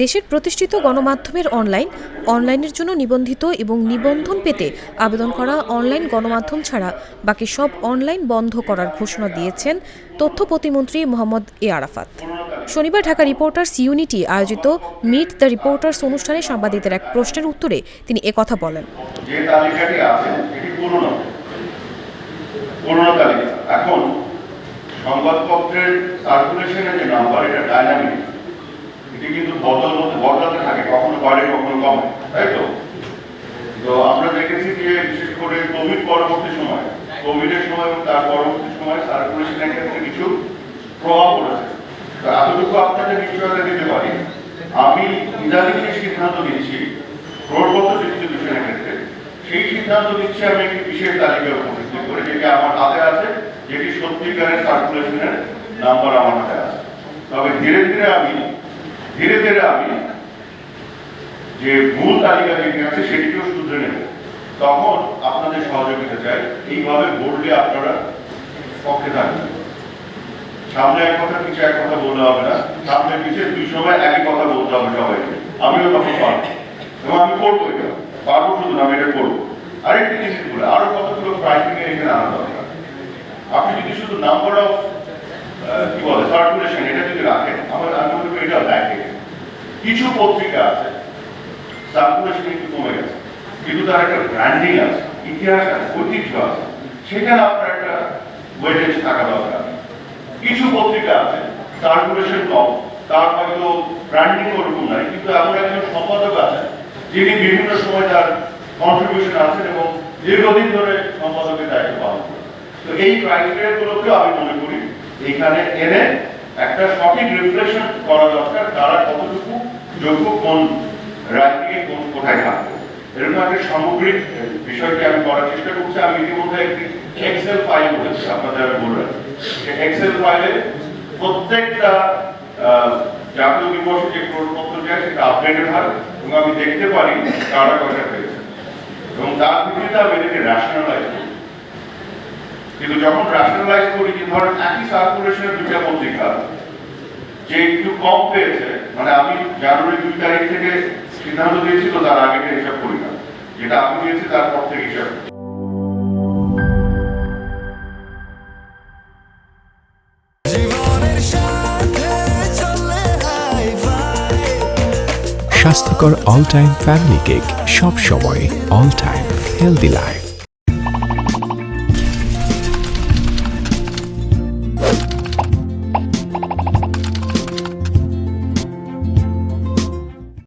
দেশের প্রতিষ্ঠিত গণমাধ্যমের অনলাইন, অনলাইনের জন্য নিবন্ধিত এবং নিবন্ধন পেতে আবেদন করা অনলাইন গণমাধ্যম ছাড়া বাকি সব অনলাইন বন্ধ করার ঘোষণা দিয়েছেন তথ্য প্রতিমন্ত্রী মোহাম্মদ এ আরাফাত। শনিবার ঢাকা রিপোর্টার্স ইউনিটি আয়োজিত মিট দ্য রিপোর্টার্স অনুষ্ঠানে সাংবাদিকদের এক প্রশ্নের উত্তরে তিনি একথা বলেন। সংবাদপত্রের সার্কুলেশনের যে নাম্বার এটা ডাইনামিক কিন্তু বদল বদলাতে থাকে, কখনো বাড়ে, কখনো কমে, তাই তো? তো আমরা দেখেছি যে বিশেষ করে কোভিড পরবর্তী সময়, কোভিডের সময় এবং তার পরবর্তী সময় সার্কুলেশনের ক্ষেত্রে কিছু প্রভাব পড়েছে। এতটুকু আপনাদের নিশ্চয়তা দিতে পারি। আমি ইদানিং যে সিদ্ধান্ত নিচ্ছি রোডগত ডিস্ট্রিবিউশনের ক্ষেত্রে, সেই সিদ্ধান্ত নিচ্ছি আমি একটি বিশেষ তালিকার উপর ভিত্তি করে, যেটি আমার হাতে আছে, যেটি সত্যিকারের সার্কুলেশনের নাম্বার আমার হাতে আছে। তবে ধীরে ধীরে আমি ধীরে ধীরে আমি যে মূল তালিকা যেটি আছে সেটিকেও শুধরে নেব। তখন আপনাদের সহযোগিতা চাই। এইভাবে বললে আপনারা পক্ষে থাকবেন। সামনে এক কথা পিছিয়ে এক কথা বলতে হবে না। সামনে পিছিয়ে দুই সময় একই কথা বলতে হবে সবাইকে। আমিও তখন এবং আমি করব এটা। পারব শুধু না, আমি এটা করব। আরেকটি জিনিস বলে, আরও কতগুলো ক্রাইটেরিয়া এখানে আনা দরকার। আপনি যদি শুধু নাম্বার অফ কি বলে সার্কুলেশন এটা যদি রাখেন, আমার আমি করি এটা ব্যাকে কিছু পত্রিকা আছে সার্কুলেশন একটু কমে গেছে, কিন্তু তার একটা ব্র্যান্ডিং আছে, ইতিহাস আছে, ঐতিহ্য আছে, সেখানে আপনার একটা ওয়েটেজ থাকা দরকার। কিছু পত্রিকা আছে সার্কুলেশন কম, তার হয়তো ব্র্যান্ডিং ওরকম নাই, কিন্তু এমন একজন সম্পাদক আছেন, যিনি বিভিন্ন সময় তার কন্ট্রিবিউশন আছেন এবং দীর্ঘদিন ধরে সম্পাদকের দায়িত্ব পালন করেন তো এই ক্রাইটেরিয়া গুলোকে আমি মনে করি, এখানে এনে একটা সঠিক রিফ্লেকশন করা দরকার, তারা কতটুকু যোগ্য কোন রাজনীতি কোন কোথায় থাকবে। এরকম একটা সামগ্রিক বিষয়টি আমি করার চেষ্টা করছি। আমি ইতিমধ্যে একটি এক্সেল ফাইল করেছি, আপনাদের আমি বললাম এক্সেল ফাইলে প্রত্যেকটা জাতীয় দিবসে যে প্রশ্নপত্র যায় সেটা আপডেটেড হয় এবং আমি দেখতে পারি কারা কয়টা পেয়েছে। এবং তার ভিত্তিতে আমি এটাকে রেশনালাইজ কিন্তু যখন রেশনালাইজ করি যে ধরেন একই সার্কুলেশনের দুইটা পত্রিকা যে একটু কম পেয়েছে মানে আমি জানুয়ারি দুই তারিখ থেকে সিদ্ধান্ত দিয়েছিল তার আগে হিসাব করি না যেটা আমি দিয়েছি তারপর থেকে হিসাব স্বাস্থ্যকর অল টাইম ফ্যামিলি কেক সব সময় অল টাইম হেলদি লাইফ